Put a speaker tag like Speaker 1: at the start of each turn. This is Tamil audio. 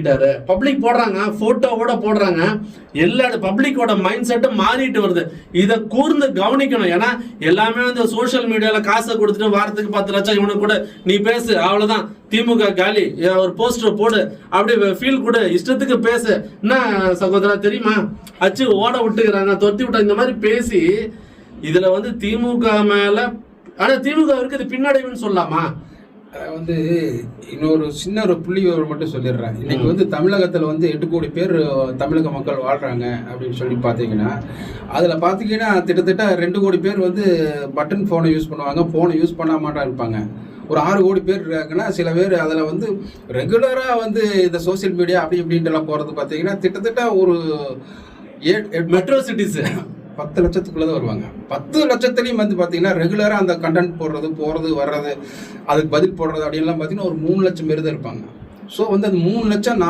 Speaker 1: ஆக்கிட்டாரு பப்ளிக் போடுறாங்க போட்டோவோட போடுறாங்க. எல்லா பப்ளிக்கோட மைண்ட் செட்டும் மாறிட்டு வருது. இதை கூர்ந்து கவனிக்கணும். ஏன்னா எல்லாமே வந்து சோஷியல் மீடியாவில் காசை கொடுத்துட்டு வாரத்துக்கு பத்து லட்சம் இவனுக்கு கூட. நீ பேசு அவ்வளோதான் திமுக காலி. ஒரு போஸ்டர் போடு. அப்படி ஃபீல் கொடு. இஷ்டத்துக்கு பேசு. என்ன சகோதரா தெரியுமா? அச்சு ஓட விட்டுக்கிறாங்க தொத்தி விட்டாங்க இந்த மாதிரி பேசி இதில் வந்து திமுக மேலே ஆனால் திமுக இருக்குது பின்னடைவுன்னு சொல்லலாமா
Speaker 2: வந்து இன்னொரு சின்ன ஒரு புள்ளி விவரம் மட்டும் சொல்லிடுறேன். இன்னைக்கு வந்து தமிழகத்தில் வந்து எட்டு கோடி பேர் தமிழக மக்கள் வாழ்கிறாங்க அப்படின்னு சொல்லி பார்த்தீங்கன்னா அதில் பார்த்தீங்கன்னா கிட்டத்தட்ட ரெண்டு கோடி பேர் வந்து பட்டன் ஃபோனை யூஸ் பண்ணுவாங்க ஃபோனை யூஸ் பண்ண மாட்டா இருப்பாங்க. ஒரு ஆறு கோடி பேர் இருக்காங்கன்னா சில பேர் அதில் வந்து ரெகுலராக வந்து இந்த சோஷியல் மீடியா அப்படி இப்படின்ட்டுலாம் போகிறது பார்த்தீங்கன்னா கிட்டத்தட்ட ஒரு ஏ- எட்-
Speaker 1: மெட்ரோ சிட்டிஸ்
Speaker 2: பத்து லட்சத்துக்குள்ளே தான் வருவாங்க. பத்து லட்சத்துலையும் வந்து பார்த்தீங்கன்னா ரெகுலராக அந்த கண்டென்ட் போடுறது போகிறது வர்றது அதுக்கு பதில் போடுறது அப்படின்லாம் பார்த்தீங்கன்னா ஒரு மூணு லட்சம் பேர் தான் இருப்பாங்க. ஸோ வந்து அந்த மூணு லட்சம் நாலு